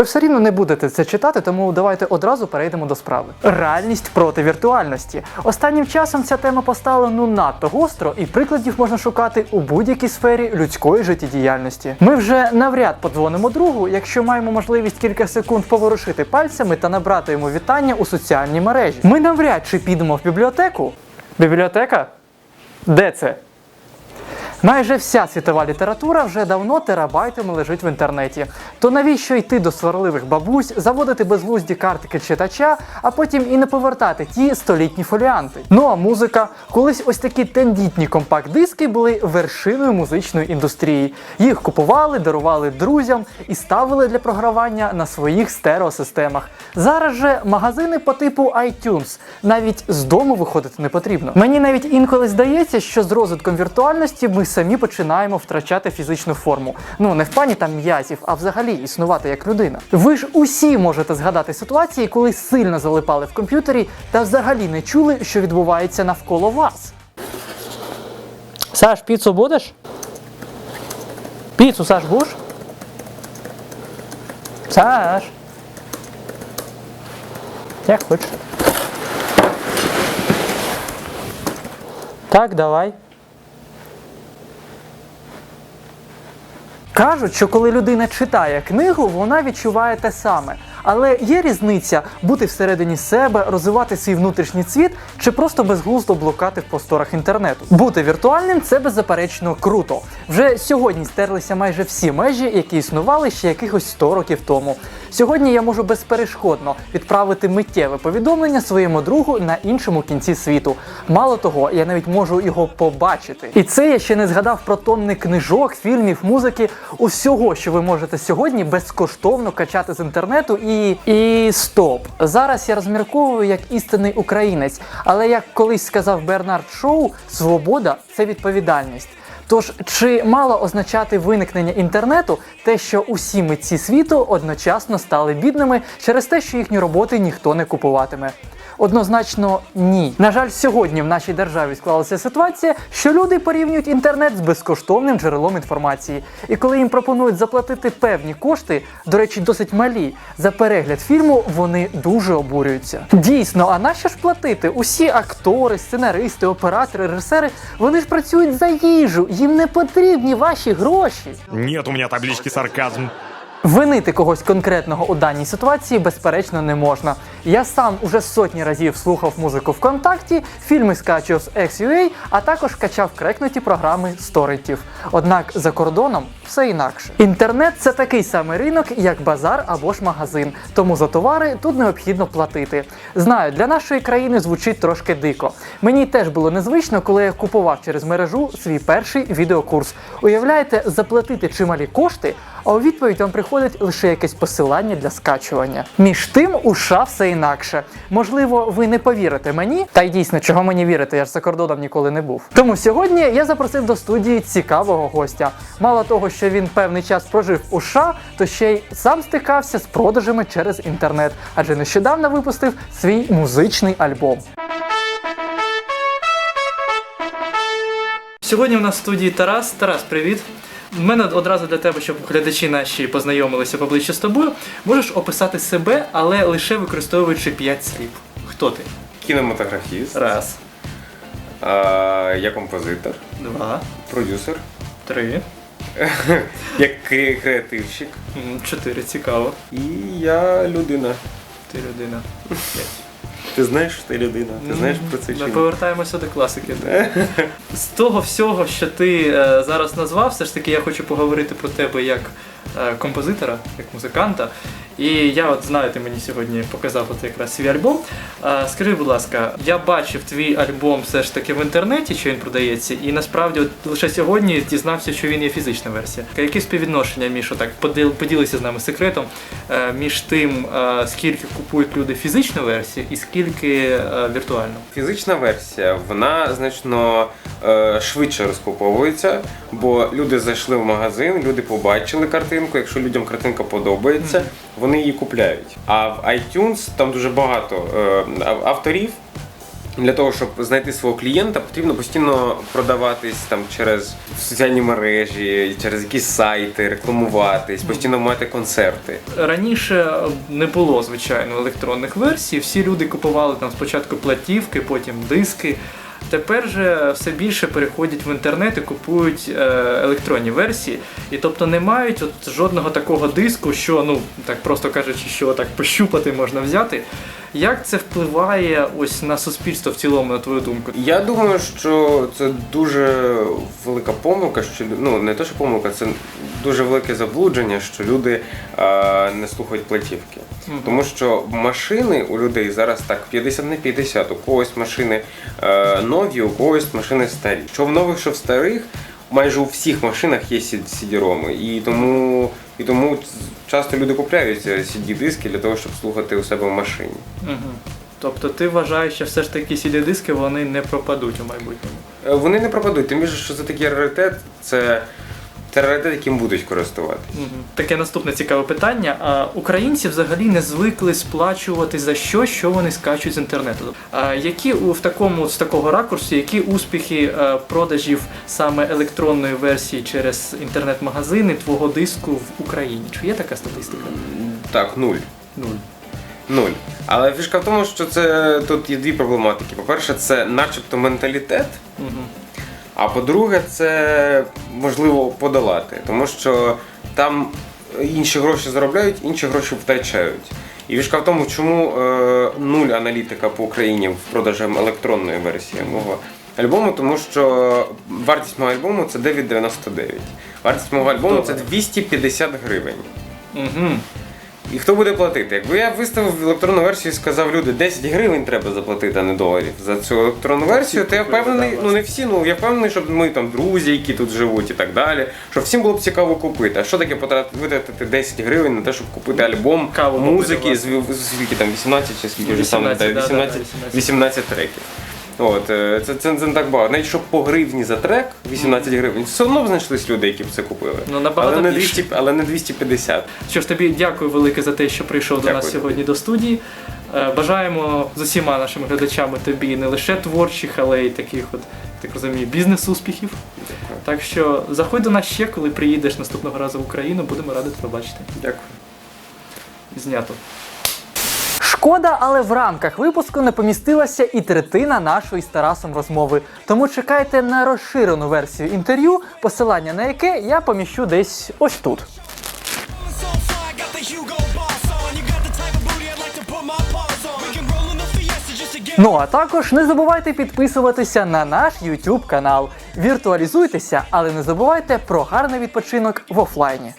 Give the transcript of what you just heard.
Ви все рівно не будете це читати, тому давайте одразу перейдемо до справи. Реальність проти віртуальності. Останнім часом ця тема постала ну надто гостро, і прикладів можна шукати у будь-якій сфері людської життєдіяльності. Ми вже навряд подзвонимо другу, якщо маємо можливість кілька секунд поворушити пальцями та набрати йому вітання у соціальній мережі. Ми навряд чи підемо в бібліотеку. Бібліотека? Де це? Майже вся світова література вже давно терабайтами лежить в інтернеті. То навіщо йти до сварливих бабусь, заводити безглузді картки читача, а потім і не повертати ті столітні фоліанти? Ну а музика, колись ось такі тендітні компакт-диски були вершиною музичної індустрії. Їх купували, дарували друзям і ставили для програвання на своїх стереосистемах. Зараз же магазини по типу iTunes навіть з дому виходити не потрібно. Мені навіть інколи здається, що з розвитком віртуальності ми самі починаємо втрачати фізичну форму. Ну не в плані там м'язів, а взагалі існувати як людина. Ви ж усі можете згадати ситуації, коли сильно залипали в комп'ютері та взагалі не чули, що відбувається навколо вас. Саш, піцу будеш? Піцу, Саш, будеш? Саш. Як хочеш. Так, давай. Кажуть, що коли людина читає книгу, вона відчуває те саме. Але є різниця бути всередині себе, розвивати свій внутрішній цвіт чи просто безглуздо блукати в просторах інтернету. Бути віртуальним це беззаперечно круто. Вже сьогодні стерлися майже всі межі, які існували ще якихось 100 років тому. Сьогодні я можу безперешкодно відправити миттєве повідомлення своєму другу на іншому кінці світу. Мало того, я навіть можу його побачити. І це я ще не згадав про тонни книжок, фільмів, музики, усього, що ви можете сьогодні безкоштовно качати з інтернету. І і стоп. Зараз я розмірковую як істинний українець, але як колись сказав Бернард Шоу, свобода це відповідальність. Тож чи мало означати виникнення інтернету те, що усі митці світу одночасно стали бідними через те, що їхні роботи ніхто не купуватиме? Однозначно ні. На жаль, сьогодні в нашій державі склалася ситуація, що люди порівнюють інтернет з безкоштовним джерелом інформації. І коли їм пропонують заплатити певні кошти, до речі, досить малі, за перегляд фільму, вони дуже обурюються. Дійсно, а нащо ж платити? Усі актори, сценаристи, оператори, режисери, вони ж працюють за їжу, їм не потрібні ваші гроші. Нет у меня таблички сарказм. Винити когось конкретного у даній ситуації безперечно не можна. Я сам уже сотні разів слухав музику ВКонтакті, фільми скачував з XUA, а також качав крекнуті програми з. Однак за кордоном все інакше. Інтернет це такий самий ринок, як базар або ж магазин. Тому за товари тут необхідно платити. Знаю, для нашої країни звучить трошки дико. Мені теж було незвично, коли я купував через мережу свій перший відеокурс. Уявляєте, заплатити чималі кошти, а у відповідь вам приходить лише якесь посилання для скачування. Між тим, у США все інакше. Можливо, ви не повірите мені, та й дійсно, чого мені вірити, я ж за кордоном ніколи не був. Тому сьогодні я запросив до студії цікавого гостя. Мало того, що він певний час прожив у США, то ще й сам стикався з продажами через інтернет, адже нещодавно випустив свій музичний альбом. Сьогодні у нас в студії Тарас. Тарас, привіт. У мене одразу для тебе, щоб глядачі наші познайомилися поближче з тобою. Можеш описати себе, але лише використовуючи 5 слів. Хто ти? Кінематографіст, Раз, а, я композитор, два, продюсер, три, як кре- креативщик. м, чотири. Цікаво. І я людина. Ти людина. П'ять. Ти знаєш, що ти людина? Ти знаєш про це Ми ні? повертаємося до класики. З того всього, що ти е, зараз назвав, все ж таки я хочу поговорити про тебе як композитора, як музиканта. І я от знаю, ти мені сьогодні показав от якраз свій альбом. Е, скажи, будь ласка, я бачив твій альбом все ж таки в інтернеті, що він продається, і насправді от лише сьогодні дізнався, що він є фізична версія. Які співвідношення, Мішо, так поділ, поділися з нами секретом е, між тим, е, скільки купують люди фізичну версію і скільки е, віртуальну? Фізична версія, вона значно е, швидше розкуповується, бо люди зайшли в магазин, люди побачили картинку. Якщо людям картинка подобається, вони її купляють. А в iTunes там дуже багато е, авторів. Для того, щоб знайти свого клієнта, потрібно постійно продаватись там через соціальні мережі, через якісь сайти, рекламуватись, постійно мати концерти. Раніше не було звичайно електронних версій. Всі люди купували там спочатку платівки, потім диски. Тепер же все більше переходять в інтернет і купують е, електронні версії, і тобто не мають от жодного такого диску, що ну так просто кажучи, що так пощупати можна взяти. Як це впливає ось на суспільство в цілому, на твою думку? Я думаю, що це дуже велика помилка, що ну не те, що помилка, це дуже велике заблудження, що люди е, не слухають платівки. Тому що машини у людей зараз так 50 на 50. У когось машини е, нові, у когось машини старі. Що в нових, що в старих, майже у всіх машинах є CD-роми. І тому, і тому часто люди купляють CD-диски для того, щоб слухати у себе в машині. Угу. Тобто ти вважаєш, що все ж таки CD-диски вони не пропадуть у майбутньому? Е, Вони не пропадуть, тим більше, що це такий раритет, це, це раритет, яким будуть користуватися. Таке наступне цікаве питання. А українці взагалі не звикли сплачувати за що, що вони скачують з інтернету. А які у в такому з такого ракурсу, які успіхи продажів саме електронної версії через інтернет-магазини твого диску в Україні? Чи є така статистика? Так, нуль. Нуль. Нуль. Але фішка в тому, що це тут є дві проблематики. По-перше, це начебто менталітет, Угу. А по-друге, це можливо подолати, тому що там інші гроші заробляють, інші гроші втрачають. І фішка в тому, чому е, нуль аналітика по Україні в продажі електронної версії мого альбому, тому що вартість мого альбому це 9,99. Вартість мого альбому це 250 гривень. Угу. І хто буде платити? Якби я виставив електронну версію і сказав люди 10 гривень треба заплатити, а не доларів за цю електронну версію, то я впевнений, ну не всі, ну я впевнений, що ми там друзі, які тут живуть і так далі. Що всім було б цікаво купити. А що таке витратити 10 гривень на те, щоб купити альбом Каву музики з власне. з- скільки там 18 чи скільки вже саме 18, да, да, 18, 18. 18 треків. От, е, це, це, це не так багато. Навіть щоб по гривні за трек 18 гривень, все одно б знайшлись люди, які б це купили. Ну, набагато але, не 200, але не 250. Що ж тобі дякую велике за те, що прийшов до нас сьогодні до студії. Е, Бажаємо з усіма нашими глядачами тобі не лише творчих, але й таких, от так розумію, бізнес-успіхів. Так що заходь до нас ще, коли приїдеш наступного разу в Україну, будемо раді тебе бачити. Дякую. Знято. Шкода, але в рамках випуску не помістилася і третина нашої з Тарасом розмови. Тому чекайте на розширену версію інтерв'ю, посилання на яке я поміщу десь ось тут. Ну а також не забувайте підписуватися на наш YouTube канал. Віртуалізуйтеся, але не забувайте про гарний відпочинок в офлайні.